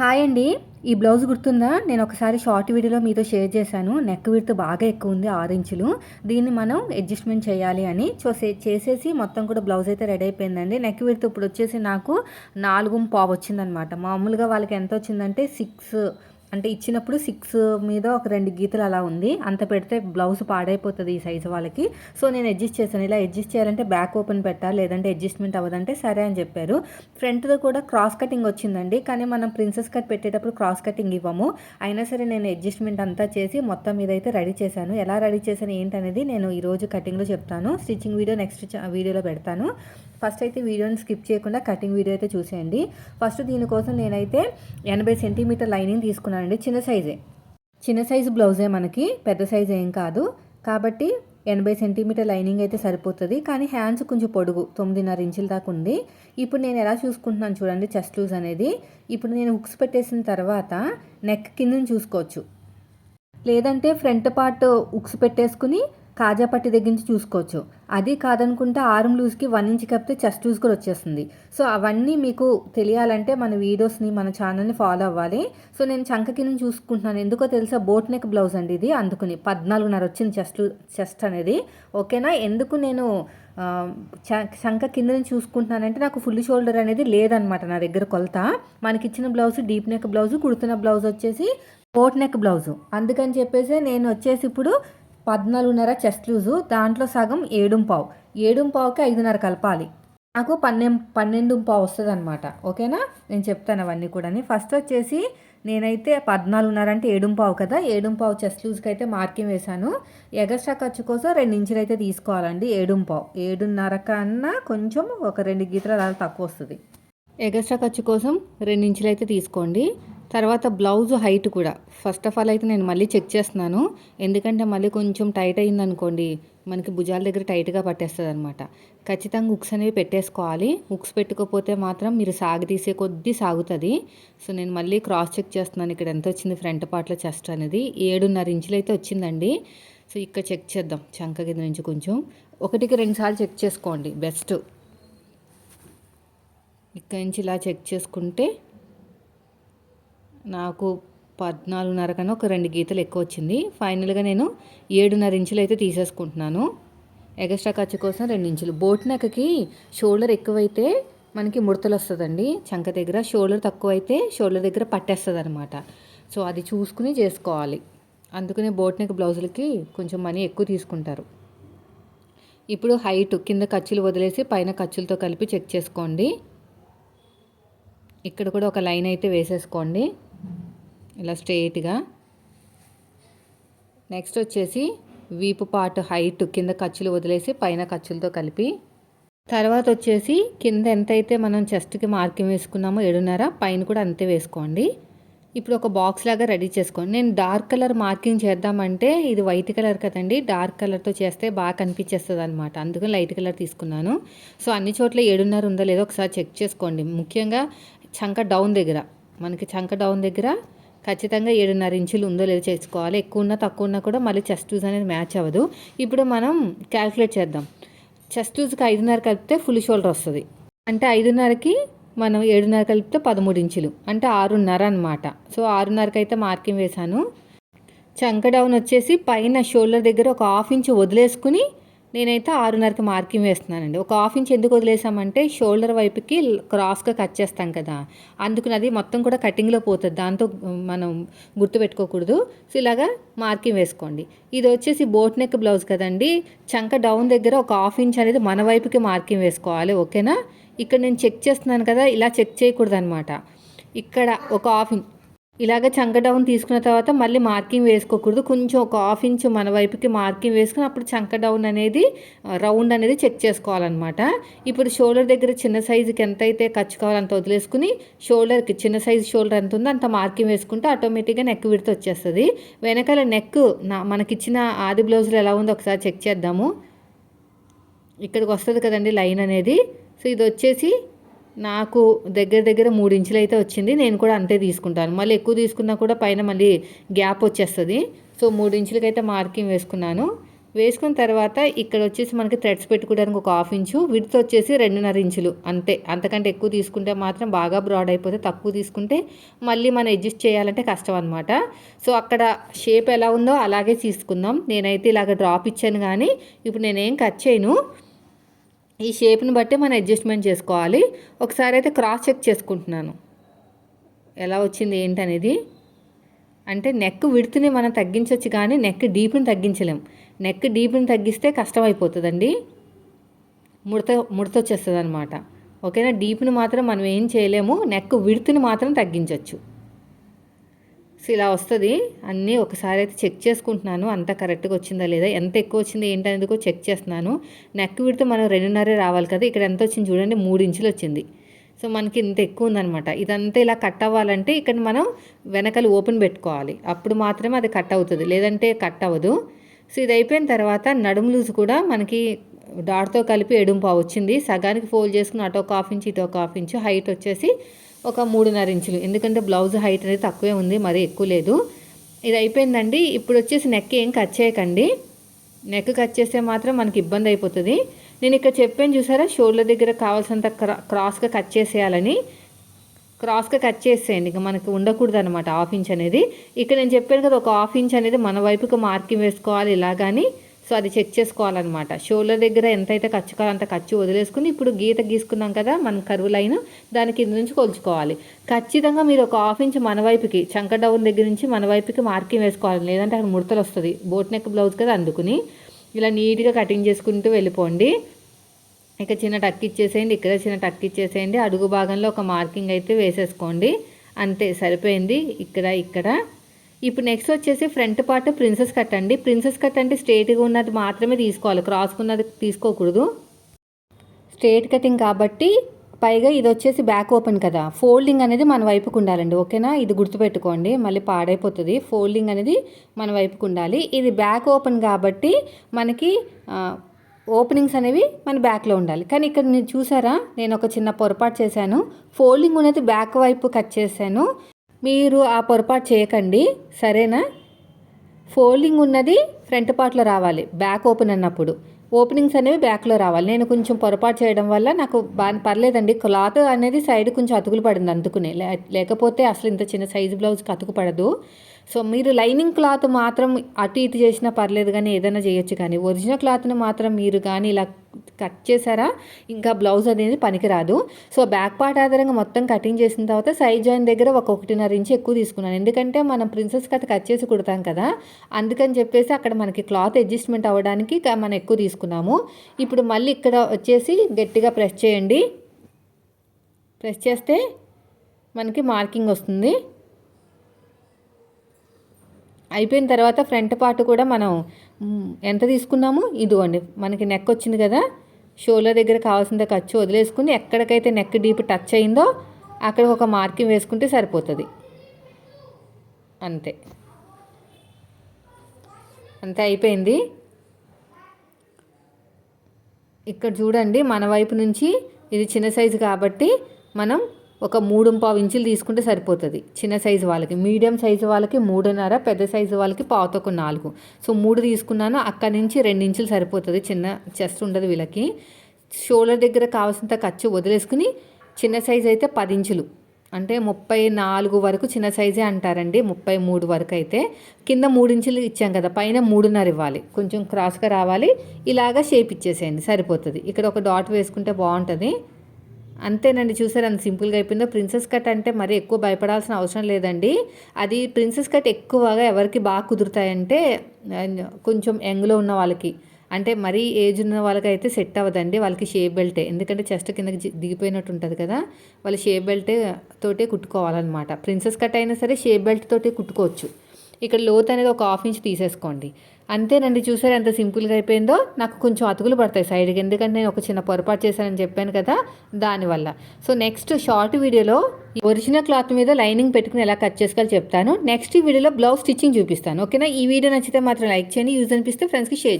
Hi అండి. ఈ blouse గుర్తుందా? నేను ఒకసారి షార్ట్ వీడియోలో మీతో షేర్ చేశాను. నెక్ విడ్త్ బాగా ఎక్కువ ఉంది ఆరు ఇంచులు. దీన్ని మనం అడ్జస్ట్మెంట్ చేయాలి అని చూసే చేసేసి మొత్తం కూడా బ్లౌజ్ అయితే రెడీ అయిపోయిందండి. నెక్ విడ్త్ ఇప్పుడు వచ్చేసి నాకు నాలుగు పావు వచ్చిందనమాట మామూలుగా వాళ్ళకి ఎంత వచ్చిందంటే సిక్స్ అంటే ఇచ్చినప్పుడు సిక్స్ మీద ఒక రెండు గీతలు అలా ఉంది. అంత పెడితే బ్లౌజ్ పాడైపోతుంది ఈ సైజు వాళ్ళకి. సో నేను అడ్జస్ట్ చేశాను. ఇలా అడ్జస్ట్ చేయాలంటే బ్యాక్ ఓపెన్ పెట్టాలి లేదంటే అడ్జస్ట్మెంట్ అవ్వదంటే సరే అని చెప్పారు. ఫ్రంట్ది కూడా క్రాస్ కటింగ్ వచ్చిందండి. కానీ మనం ప్రిన్సెస్ కట్ పెట్టేటప్పుడు క్రాస్ కటింగ్ ఇవ్వము. అయినా సరే నేను అడ్జస్ట్మెంట్ అంతా చేసి మొత్తం మీద అయితే రెడీ చేశాను. ఎలా రెడీ చేశాను ఏంటనేది నేను ఈరోజు కటింగ్లో చెప్తాను. స్టిచ్చింగ్ వీడియో నెక్స్ట్ వీడియోలో పెడతాను. ఫస్ట్ అయితే వీడియోని స్కిప్ చేయకుండా కటింగ్ వీడియో అయితే చూసేయండి. ఫస్ట్ దీనికోసం నేనైతే ఎనభై సెంటీమీటర్ లైనింగ్ తీసుకున్నాను. తీసుకున్నానండి చిన్న సైజే. చిన్న సైజు బ్లౌజే మనకి పెద్ద సైజు ఏం కాదు. కాబట్టి ఎనభై సెంటీమీటర్ లైనింగ్ అయితే సరిపోతుంది. కానీ హ్యాండ్స్ కొంచెం పొడుగు తొమ్మిదిన్నర ఇంచుల దాకా ఉంది. ఇప్పుడు నేను ఎలా చూసుకుంటున్నాను చూడండి చెస్ట్ లూజ్ అనేది. ఇప్పుడు నేను హుక్స్ పెట్టేసిన తర్వాత నెక్ కిందని చూసుకోవచ్చు. లేదంటే ఫ్రంట్ పార్ట్ ఉక్స్ పెట్టేసుకుని కాజా పట్టి దగ్గర నుంచి చూసుకోవచ్చు. అది కాదనుకుంటే ఆర్మ్ లూజ్కి వన్ ఇంచ్ కప్పితే చెస్ట్ లూజ్ కూడా వచ్చేస్తుంది. సో అవన్నీ మీకు తెలియాలంటే మన వీడియోస్ని మన ఛానల్ని ఫాలో అవ్వాలి. సో నేను చంక కింద చూసుకుంటున్నాను. ఎందుకో తెలుసా? బోట్ నెక్ బ్లౌజ్ అండి ఇది. అందుకుని పద్నాలుగున్నర వచ్చింది చెస్ట్ చెస్ట్ అనేది. ఓకేనా? ఎందుకు నేను శంఖ కింద నుంచి చూసుకుంటున్నానంటే నాకు ఫుల్ షోల్డర్ అనేది లేదనమాట నా దగ్గర కొలత. మనకిచ్చిన బ్లౌజ్ డీప్ నెక్ బ్లౌజ్ కుడుతున్న బ్లౌజ్ వచ్చేసి బోట్ నెక్ బ్లౌజు. అందుకని చెప్పేసి నేను వచ్చేసి ఇప్పుడు పద్నాలుగున్నర చెస్ట్ లూజు దాంట్లో సగం ఏడుం పావు. ఏడుం పావుకి ఐదున్నర కలపాలి. నాకు పన్నెం పన్నెండు పావు వస్తుంది అనమాట ఓకేనా? నేను చెప్తాను అవన్నీ కూడా ఫస్ట్ వచ్చేసి నేనైతే పద్నాలుగున్నర అంటే ఏడుం పావు కదా ఏడుం పావు చెస్ట్ లూజ్కి అయితే మార్కింగ్ వేశాను. ఎగస్ట్రా ఖర్చు కోసం రెండు ఇంచులు అయితే తీసుకోవాలండి ఏడుం పావు. ఏడున్నర కన్నా కొంచెం ఒక రెండు గీతలు అలా తక్కువ వస్తుంది. ఎగస్ట్రా ఖర్చు కోసం రెండు ఇంచులు అయితే తీసుకోండి. తర్వాత బ్లౌజ్ హైట్ కూడా. ఫస్ట్ ఆఫ్ ఆల్ అయితే నేను మళ్ళీ చెక్ చేస్తున్నాను. ఎందుకంటే మళ్ళీ కొంచెం టైట్ అయిందనుకోండి మనకి భుజాల దగ్గర టైట్గా పట్టేస్తుంది అనమాట ఖచ్చితంగా ఉక్స్ అనేవి పెట్టేసుకోవాలి. ఉక్స్ పెట్టుకోకపోతే మాత్రం మీరు సాగు తీసే కొద్దీ సాగుతుంది. సో నేను మళ్ళీ క్రాస్ చెక్ చేస్తున్నాను. ఇక్కడ ఎంత వచ్చింది ఫ్రంట్ పార్ట్లో చెస్ట్ అనేది. ఏడున్నర ఇంచులు అయితే వచ్చిందండి. సో ఇక్కడ చెక్ చేద్దాం. చంక కింద నుంచి కొంచెం. ఒకటికి రెండుసార్లు చెక్ చేసుకోండి. బెస్ట్ ఇక్కడి నుంచి ఇలా చెక్ చేసుకుంటే నాకు పద్నాలుగున్నర కన్నా ఒక రెండు గీతలు ఎక్కువ వచ్చింది. ఫైనల్గా నేను ఏడున్నర ఇంచులు అయితే తీసేసుకుంటున్నాను. ఎగస్ట్రా ఖర్చు కోసం రెండు ఇంచులు. బోట్ నెక్కకి షోల్డర్ ఎక్కువైతే మనకి ముడతలు వస్తుందండి. చంక దగ్గర షోల్డర్ తక్కువ అయితే షోల్డర్ దగ్గర పట్టేస్తుంది అనమాట సో అది చూసుకుని చేసుకోవాలి. అందుకనే బోట్ నెక్ బ్లౌజులకి కొంచెం మనీ ఎక్కువ తీసుకుంటారు. ఇప్పుడు హైట్ కింద ఖర్చులు వదిలేసి పైన ఖర్చులతో కలిపి చెక్ చేసుకోండి. ఇక్కడ కూడా ఒక లైన్ అయితే వేసేసుకోండి. ఇలా స్ట్రెయిట్గా. నెక్స్ట్ వచ్చేసి వీపు పార్ట్ హైట్ కింద ఖర్చులు వదిలేసి పైన ఖర్చులతో కలిపి. తర్వాత వచ్చేసి కింద ఎంతైతే మనం చెస్ట్కి మార్కింగ్ వేసుకున్నామో ఏడున్నర పైన కూడా అంతే వేసుకోండి. ఇప్పుడు ఒక బాక్స్ లాగా రెడీ చేసుకోండి. నేను డార్క్ కలర్ మార్కింగ్ చేద్దామంటే ఇది వైట్ కలర్ కదండి డార్క్ కలర్తో చేస్తే బాగా కనిపించేస్తుంది అనమాట అందుకని లైట్ కలర్ తీసుకున్నాను. సో అన్ని చోట్ల ఏడున్నర ఉందో లేదో ఒకసారి చెక్ చేసుకోండి. ముఖ్యంగా చంక డౌన్ దగ్గర మనకి చంక డౌన్ దగ్గర ఖచ్చితంగా ఏడున్నర ఇంచులు ఉందో లేదో చేసుకోవాలి. ఎక్కువ ఉన్నా తక్కువ ఉన్నా కూడా మళ్ళీ చెస్ట్ లూజ్ అనేది మ్యాచ్ అవ్వదు. ఇప్పుడు మనం క్యాల్కులేట్ చేద్దాం. చెస్ట్ లూజ్కి ఐదున్నర కలిపితే ఫుల్ షోల్డర్ వస్తుంది. అంటే ఐదున్నరకి మనం ఏడున్నర కలిపితే పదమూడు ఇంచులు. అంటే ఆరున్నర అనమాట సో ఆరున్నరకి అయితే మార్కింగ్ వేశాను. చంక డౌన్ వచ్చేసి పైన షోల్డర్ దగ్గర ఒక హాఫ్ ఇంచ్ వదిలేసుకుని నేనైతే ఆరున్నరకి మార్కింగ్ వేస్తున్నానండి. ఒక హాఫ్ ఇంచ్ ఎందుకు వదిలేసామంటే షోల్డర్ వైపుకి క్రాస్గా కట్ చేస్తాం కదా. అందుకని అది మొత్తం కూడా కటింగ్లో పోతుంది. దాంతో మనం గుర్తుపెట్టుకోకూడదు సో ఇలాగా మార్కింగ్ వేసుకోండి. ఇది వచ్చేసి బోట్ నెక్ బ్లౌజ్ కదండి. చంక డౌన్ దగ్గర ఒక హాఫ్ ఇంచ్ అనేది మన వైపుకి మార్కింగ్ వేసుకోవాలి. ఓకేనా? ఇక్కడ నేను చెక్ చేస్తున్నాను కదా. ఇలా చెక్ చేయకూడదు అనమాట ఇక్కడ ఒక హాఫ్ ఇంచ్ ఇలాగ చంక డౌన్ తీసుకున్న తర్వాత మళ్ళీ మార్కింగ్ వేసుకోకూడదు. కొంచెం ఒక హాఫ్ ఇంచ్ మన వైపుకి మార్కింగ్ వేసుకుని అప్పుడు చంక డౌన్ అనేది రౌండ్ అనేది చెక్ చేసుకోవాలన్నమాట. ఇప్పుడు షోల్డర్ దగ్గర చిన్న సైజుకి ఎంత అయితే ఖర్చు కావాలో అంత వదిలేసుకుని షోల్డర్కి చిన్న సైజు షోల్డర్ ఎంత ఉందో అంత మార్కింగ్ వేసుకుంటే ఆటోమేటిక్గా నెక్ విడితే వచ్చేస్తుంది. వెనకాల నెక్ నా మనకిచ్చిన ఆది బ్లౌజులు ఎలా ఉందో ఒకసారి చెక్ చేద్దాము. ఇక్కడికి వస్తుంది కదండి లైన్ అనేది. సో ఇది వచ్చేసి నాకు దగ్గర దగ్గర మూడు ఇంచులు అయితే వచ్చింది. నేను కూడా అంతే తీసుకుంటాను. మళ్ళీ ఎక్కువ తీసుకున్నా కూడా పైన మళ్ళీ గ్యాప్ వచ్చేస్తుంది. సో మూడు ఇంచులకైతే మార్కింగ్ వేసుకున్నాను. వేసుకున్న తర్వాత ఇక్కడ వచ్చేసి మనకి థ్రెడ్స్ పెట్టుకోవడానికి ఒక హాఫ్ ఇంచు విడ్త్ వచ్చేసి రెండున్నర ఇంచులు అంతే. అంతకంటే ఎక్కువ తీసుకుంటే మాత్రం బాగా బ్రాడ్ అయిపోతే తక్కువ తీసుకుంటే మళ్ళీ మనం అడ్జస్ట్ చేయాలంటే కష్టం అనమాట సో అక్కడ షేప్ ఎలా ఉందో అలాగే తీసుకుందాం. నేనైతే ఇలాగ డ్రాప్ ఇచ్చాను కానీ ఇప్పుడు నేనేం కట్ చేయను. ఈ షేప్ని బట్టి మనం అడ్జస్ట్మెంట్ చేసుకోవాలి. ఒకసారి అయితే క్రాస్ చెక్ చేసుకుంటున్నాను. ఎలా వచ్చింది ఏంటనేది? అంటే నెక్ విడుతుని మనం తగ్గించవచ్చు కానీ నెక్ డీప్ని తగ్గించలేం. నెక్ డీప్ని తగ్గిస్తే కష్టం అయిపోతుందండి ముడత ముడత వచ్చేస్తుంది అనమాట ఓకేనా? డీప్ని మాత్రం మనం ఏం చేయలేము. నెక్ విడుతుని మాత్రం తగ్గించవచ్చు సో ఇలా వస్తుంది. అన్నీ ఒకసారి అయితే చెక్ చేసుకుంటున్నాను. అంత కరెక్ట్గా వచ్చిందా లేదా? ఎంత ఎక్కువ వచ్చింది? ఏంటనేది కూడా చెక్ చేస్తున్నాను. నెక్ విడితే మనం రెండున్నరే రావాలి కదా? ఇక్కడ ఎంత వచ్చింది చూడండి. మూడు ఇంచులు వచ్చింది. సో మనకి ఇంత ఎక్కువ ఉందనమాట ఇదంతా ఇలా కట్ అవ్వాలంటే ఇక్కడ మనం వెనకలు ఓపెన్ పెట్టుకోవాలి. అప్పుడు మాత్రమే అది కట్ అవుతుంది. లేదంటే కట్ అవ్వదు. సో ఇది అయిపోయిన తర్వాత నడుము లూజ్ కూడా మనకి డాట్తో కలిపి ఎడుంపా వచ్చింది. సగానికి ఫోల్డ్ చేసుకుని అటో ఒక హాఫ్ ఇంచ్ ఇటో ఒక హాఫ్ ఇంచ్ హైట్ వచ్చేసి ఒక మూడున్నర ఇంచులు. ఎందుకంటే బ్లౌజ్ హైట్ అనేది తక్కువే ఉంది మరీ ఎక్కువ లేదు. ఇది అయిపోయిందండి. ఇప్పుడు వచ్చేసి నెక్ ఏం కట్ చేయకండి. నెక్ కట్ చేస్తే మాత్రం మనకి ఇబ్బంది అయిపోతుంది. నేను ఇక్కడ చెప్పాను చూసారా షోల్డర్ దగ్గర కావాల్సినంత క్రా క్రాస్గా కట్ చేసేయాలని. క్రాస్గా కట్ చేసేయండి. ఇంకా మనకు ఉండకూడదు అనమాట హాఫ్ ఇంచ్ అనేది. ఇక్కడ నేను చెప్పాను కదా ఒక హాఫ్ ఇంచ్ అనేది మన వైపుకి మార్కింగ్ వేసుకోవాలి ఇలా కానీ సో అది చెక్ చేసుకోవాలన్నమాట. షోల్డర్ దగ్గర ఎంతైతే ఖర్చు కావాలో అంత ఖర్చు వదిలేసుకుని ఇప్పుడు గీత గీసుకున్నాం కదా మనం కరువు లైన్ దాని కింద నుంచి కొలుచుకోవాలి. ఖచ్చితంగా మీరు ఒక హాఫ్ ఇంచ్ మన వైపుకి చంక డౌన్ దగ్గర నుంచి మన వైపుకి మార్కింగ్ వేసుకోవాలి. లేదంటే అక్కడ ముడతలు వస్తుంది. బోట్ నెక్ బ్లౌజ్ కదా అందుకుని ఇలా నీట్గా కటింగ్ చేసుకుంటూ వెళ్ళిపోండి. ఇక చిన్న టక్ ఇచ్చేసేయండి ఇక్కడ చిన్న టక్ ఇచ్చేసేయండి. అడుగు భాగంలో ఒక మార్కింగ్ అయితే వేసేసుకోండి. అంతే సరిపోయింది. ఇక్కడ ఇక్కడ. ఇప్పుడు నెక్స్ట్ వచ్చేసి ఫ్రంట్ పార్ట్ ప్రిన్సెస్ కట్ అండి. ప్రిన్సెస్ కట్ అంటే స్ట్రేట్గా ఉన్నది మాత్రమే తీసుకోవాలి. క్రాస్కున్నది ఉన్నది తీసుకోకూడదు. స్ట్రేట్ కటింగ్ కాబట్టి పైగా ఇది వచ్చేసి బ్యాక్ ఓపెన్ కదా. ఫోల్డింగ్ అనేది మన వైపుకు ఉండాలండి. ఓకేనా ఇది గుర్తుపెట్టుకోండి. మళ్ళీ పాడైపోతుంది. ఫోల్డింగ్ అనేది మన వైపుకు ఉండాలి. ఇది బ్యాక్ ఓపెన్ కాబట్టి మనకి ఓపెనింగ్స్ అనేవి మన బ్యాక్లో ఉండాలి. కానీ ఇక్కడ నేను చూసారా? నేను ఒక చిన్న పొరపాటు చేశాను. ఫోల్డింగ్ అనేది బ్యాక్ వైపు కట్ చేశాను. మీరు ఆ పొరపాటు చేయకండి. సరేనా? ఫోల్డింగ్ ఉన్నది ఫ్రంట్ పార్ట్లో రావాలి. బ్యాక్ ఓపెన్ అన్నప్పుడు. ఓపెనింగ్స్ అనేవి బ్యాక్లో రావాలి. నేను కొంచెం పొరపాటు చేయడం వల్ల నాకు బా పర్లేదండి. క్లాత్ అనేది సైడ్ కొంచెం అతుకులు పడింది అందుకునే. లేకపోతే అసలు ఇంత చిన్న సైజు బ్లౌజ్కి అతుకు పడదు. సో మీరు లైనింగ్ క్లాత్ మాత్రం అటు ఇటు చేసినా పర్లేదు కానీ ఏదైనా చేయొచ్చు కానీ ఒరిజినల్ క్లాత్ని మాత్రం మీరు కానీ ఇలా కట్ చేశారా? ఇంకా బ్లౌజ్ అనేది పనికిరాదు. సో బ్యాక్ పార్ట్ ఆధారంగా మొత్తం కటింగ్ చేసిన తర్వాత సైడ్ జాయిన్ దగ్గర ఒక ఒకటిన్నర ఇంచు ఎక్కువ తీసుకున్నాను. ఎందుకంటే మనం ప్రిన్సెస్ కట్ కట్ చేసి కుడతాం కదా అందుకని చెప్పేసి అక్కడ మనకి క్లాత్ అడ్జస్ట్మెంట్ అవ్వడానికి మనం ఎక్కువ తీసుకున్నాము. ఇప్పుడు మళ్ళీ ఇక్కడ వచ్చేసి గట్టిగా ప్రెస్ చేయండి. ప్రెస్ చేస్తే మనకి మార్కింగ్ వస్తుంది. అయిపోయిన తర్వాత ఫ్రంట్ పార్ట్ కూడా మనం ఎంత తీసుకున్నాము? ఇదిగోండి మనకి నెక్ వచ్చింది కదా? షోలో దగ్గర కావాల్సిన ఖర్చు వదిలేసుకుని ఎక్కడికైతే నెక్ డీప్ టచ్ అయిందో అక్కడ ఒక మార్కింగ్ వేసుకుంటే సరిపోతుంది. అంతే. అంతే అయిపోయింది. ఇక్కడ చూడండి మన వైపు నుంచి ఇది చిన్న సైజు కాబట్టి మనం ఒక మూడు పావు ఇంచులు తీసుకుంటే సరిపోతుంది. చిన్న సైజు వాళ్ళకి. మీడియం సైజు వాళ్ళకి మూడున్నర పెద్ద సైజు వాళ్ళకి పావుతొక నాలుగు. సో మూడు తీసుకున్నాను. అక్కడి నుంచి రెండు ఇంచులు సరిపోతుంది. చిన్న చెస్ట్ ఉండదు వీళ్ళకి. షోల్డర్ దగ్గర కావాల్సినంత ఖర్చు వదిలేసుకుని చిన్న సైజు అయితే పది ఇంచులు. అంటే ముప్పై నాలుగు వరకు చిన్న సైజే అంటారండి. ముప్పై మూడు వరకు అయితే. కింద మూడు ఇంచులు ఇచ్చాం కదా. పైన మూడున్నర ఇవ్వాలి. కొంచెం క్రాస్గా రావాలి. ఇలాగా షేప్ ఇచ్చేసేయండి. సరిపోతుంది. ఇక్కడ ఒక డాట్ వేసుకుంటే బాగుంటుంది. అంతేనండి చూసారు అంత సింపుల్గా అయిపోయిందో. ప్రిన్సెస్ కట్ అంటే మరి ఎక్కువ భయపడాల్సిన అవసరం లేదండి. అది ప్రిన్సెస్ కట్ ఎక్కువగా ఎవరికి బాగా కుదురుతాయంటే కొంచెం యంగ్లో ఉన్న వాళ్ళకి. అంటే మరీ ఏజ్ ఉన్న వాళ్ళకి అయితే సెట్ అవ్వదండి వాళ్ళకి షేప్ బెల్టే. ఎందుకంటే చెస్ట్ కిందకి దిగిపోయినట్టు ఉంటుంది కదా వాళ్ళు షేప్ బెల్ట్ తోటే కుట్టుకోవాలన్నమాట. ప్రిన్సెస్ కట్ అయినా సరే షేప్ బెల్ట్ తోటే కుట్టుకోవచ్చు. ఇక్కడ లోత్ అనేది ఒక హాఫ్ ఇంచ్ తీసేసుకోండి. అంతేనండి చూసారు ఎంత సింపుల్గా అయిపోయిందో? నాకు కొంచెం అతుకులు పడతాయి సైడ్కి ఎందుకంటే నేను ఒక చిన్న పొరపాటు చేశానని చెప్పాను కదా దానివల్ల. సో నెక్స్ట్ షార్ట్ వీడియోలో ఒరిజినల్ క్లాత్ మీద లైనింగ్ పెట్టుకుని ఎలా కట్ చేసుకోవాలో చెప్తాను. నెక్స్ట్ వీడియోలో బ్లౌజ్ స్టిచ్చింగ్ చూపిస్తాను. ఓకేనా? ఈ వీడియో నచ్చితే మాత్రం లైక్ చేయండి యూజ్ అనిపిస్తే ఫ్రెండ్స్కి షేర్